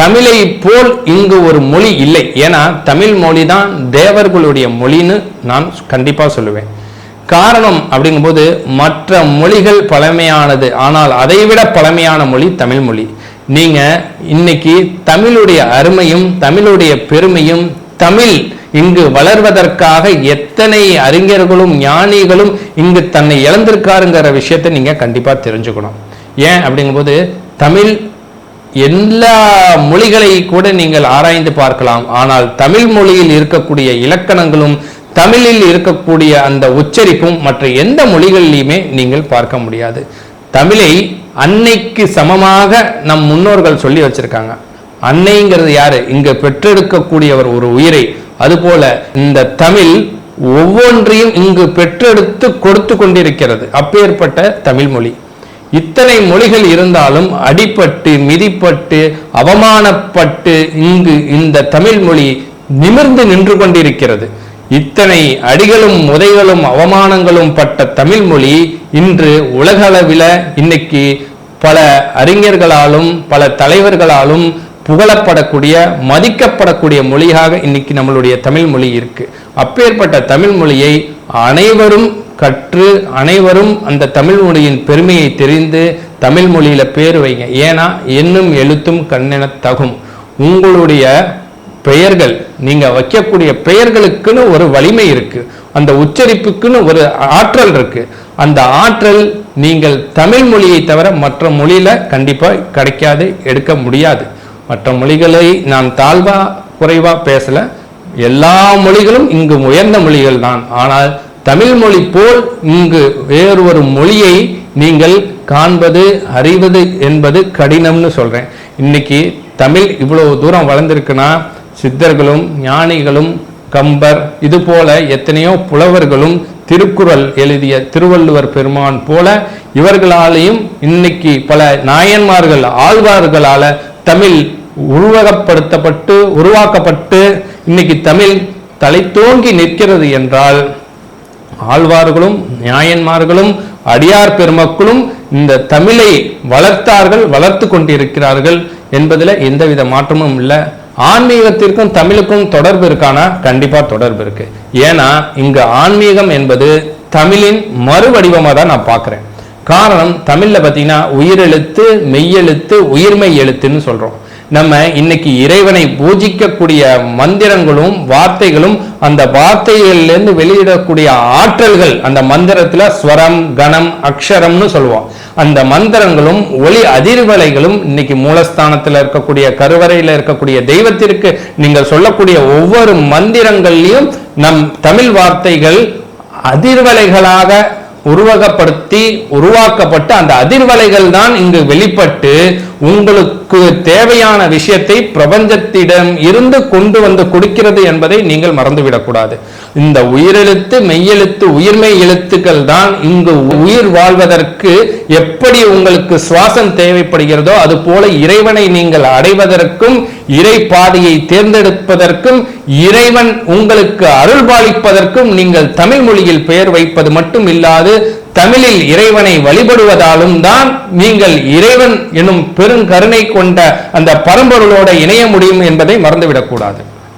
தமிழை போல் இங்கு ஒரு மொழி இல்லை. ஏன்னா தமிழ் மொழி தான் தேவர்களுடைய மொழின்னு நான் கண்டிப்பாக சொல்லுவேன். காரணம் அப்படிங்கும்போது மற்ற மொழிகள் பழமையானது. ஆனால் அதைவிட பழமையான மொழி தமிழ் மொழி. நீங்க இன்னைக்கு தமிழுடைய அருமையும் தமிழுடைய பெருமையும் தமிழ் இங்கு வளர்வதற்காக எத்தனை அறிஞர்களும் ஞானிகளும் இங்கு தன்னை இழந்திருக்காருங்கிற விஷயத்தை நீங்க கண்டிப்பாக தெரிஞ்சுக்கணும். ஏன் அப்படிங்கும்போது தமிழ் எல்லா மொழிகளை கூட நீங்கள் ஆராய்ந்து பார்க்கலாம். ஆனால் தமிழ் மொழியில் இருக்கக்கூடிய இலக்கணங்களும் தமிழில் இருக்கக்கூடிய அந்த உச்சரிப்பும் மற்ற எந்த மொழிகளிலுமே நீங்கள் பார்க்க முடியாது. தமிழை அன்னைக்கு சமமாக நம் முன்னோர்கள் சொல்லி வச்சிருக்காங்க. அன்னைங்கிறது யாரு? இங்க பெற்றெடுக்கக்கூடியவர் ஒரு உயிரை. அதுபோல இந்த தமிழ் ஒவ்வொன்றையும் இங்கு பெற்றெடுத்து கொடுத்து கொண்டிருக்கிறது. அப்பேற்பட்ட தமிழ் மொழி. இத்தனை மொழிகள் இருந்தாலும் அடிப்பட்டு மிதிப்பட்டு அவமானப்பட்டு இங்கு இந்த தமிழ் மொழி நிமிர்ந்து நின்று கொண்டிருக்கிறது. இத்தனை அடிகளும் உதைகளும் அவமானங்களும் பட்ட தமிழ் மொழி இன்று உலகளவில் இன்னைக்கு பல அறிஞர்களாலும் பல தலைவர்களாலும் புகழப்படக்கூடிய மதிக்கப்படக்கூடிய மொழியாக இன்னைக்கு நம்மளுடைய தமிழ் மொழி இருக்கு. அப்பேற்பட்ட தமிழ் மொழியை அனைவரும் கற்று அனைவரும் அந்த தமிழ் மொழியின் பெருமையை தெரிந்து தமிழ் மொழியில பேர் வைங்க. ஏன்னா என்னும் எழுத்தும் கண்ணென தகும். உங்களுடைய பெயர்கள் நீங்க வைக்கக்கூடிய பெயர்களுக்குன்னு ஒரு வலிமை இருக்கு. அந்த உச்சரிப்புக்குன்னு ஒரு ஆற்றல் இருக்கு. அந்த ஆற்றல் நீங்கள் தமிழ் மொழியை தவிர மற்ற மொழியில கண்டிப்பா கிடைக்காது எடுக்க முடியாது. மற்ற மொழிகளை நான் தாழ்வா குறைவா பேசல. எல்லா மொழிகளும் இங்கு உயர்ந்த மொழிகள் தான். ஆனால் தமிழ் மொழி போல் இங்கு வேறு ஒரு மொழியை நீங்கள் காண்பது அறிவது என்பது கடினம்னு சொல்றேன். இன்னைக்கு தமிழ் இவ்வளவு தூரம் வளர்ந்துருக்குன்னா சித்தர்களும் ஞானிகளும் கம்பர் இது போல எத்தனையோ புலவர்களும் திருக்குறள் எழுதிய திருவள்ளுவர் பெருமான் போல இவர்களாலேயும் இன்னைக்கு பல நாயன்மார்கள் ஆழ்வார்களால தமிழ் உருவகப்படுத்தப்பட்டு உருவாக்கப்பட்டு இன்னைக்கு தமிழ் தலைத்தோங்கி நிற்கிறது என்றால் ஆழ்வார்களும் நியாயன்மார்களும் அடியார் பெருமக்களும் இந்த தமிழை வளர்த்தார்கள் வளர்த்து கொண்டிருக்கிறார்கள் என்பதில் எந்தவித மாற்றமும் இல்லை. ஆன்மீகத்திற்கும் தமிழுக்கும் தொடர்பு இருக்கானா? கண்டிப்பா தொடர்பு இருக்கு. ஏன்னா இங்க ஆன்மீகம் என்பது தமிழின் மறுவடிவமா தான் நான் பார்க்குறேன். காரணம் தமிழ்ல பார்த்தீங்கன்னா உயிரெழுத்து மெய்யெழுத்து உயிர்மெய் எழுத்துன்னு சொல்றோம். நம்ம இன்னைக்கு இறைவனை பூஜிக்கக்கூடிய மந்திரங்களும் வார்த்தைகளும் அந்த வார்த்தைகளிலிருந்து வெளியிடக்கூடிய ஆற்றல்கள் அந்த மந்திரத்துல ஸ்வரம் கணம் அக்ஷரம்னு சொல்லுவோம். அந்த மந்திரங்களும் ஒளி அதிர்வலைகளும் இன்னைக்கு மூலஸ்தானத்தில் இருக்கக்கூடிய கருவறையில் இருக்கக்கூடிய தெய்வத்திற்கு நீங்கள் சொல்லக்கூடிய ஒவ்வொரு மந்திரங்கள்லையும் நம் தமிழ் வார்த்தைகள் அதிர்வலைகளாக உருவகப்படுத்தி உருவாக்கப்பட்டு அந்த அதிர்வலைகள் தான் இங்கு வெளிப்பட்டு உங்களுக்கு தேவையான விஷயத்தை பிரபஞ்சத்திடம் இருந்து கொண்டு வந்து கொடுக்கிறது என்பதை நீங்கள் மறந்துவிடக்கூடாது. இந்த உயிரெழுத்து மெய்யெழுத்து உயிர்மெய் எழுத்துக்கள் தான் இங்கு உயிர் வாழ்வதற்கு எப்படி உங்களுக்கு சுவாசம் தேவைப்படுகிறதோ அது போல இறைவனை நீங்கள் அடைவதற்கும் இறை பாதையை தேர்ந்தெடுப்பதற்கும் இறைவன் உங்களுக்கு அருள்பாலிப்பதற்கும் நீங்கள் தமிழ் மொழியில் பெயர் வைப்பது மட்டும் இல்லாது தமிழில் இறைவனை வழிபடுவதாலும் தான் நீங்கள் இறைவன் என்னும் பெருங்கருணை கொண்ட அந்த பரம்பொருளோட இணைய முடியும் என்பதை மறந்துவிடக்கூடாது.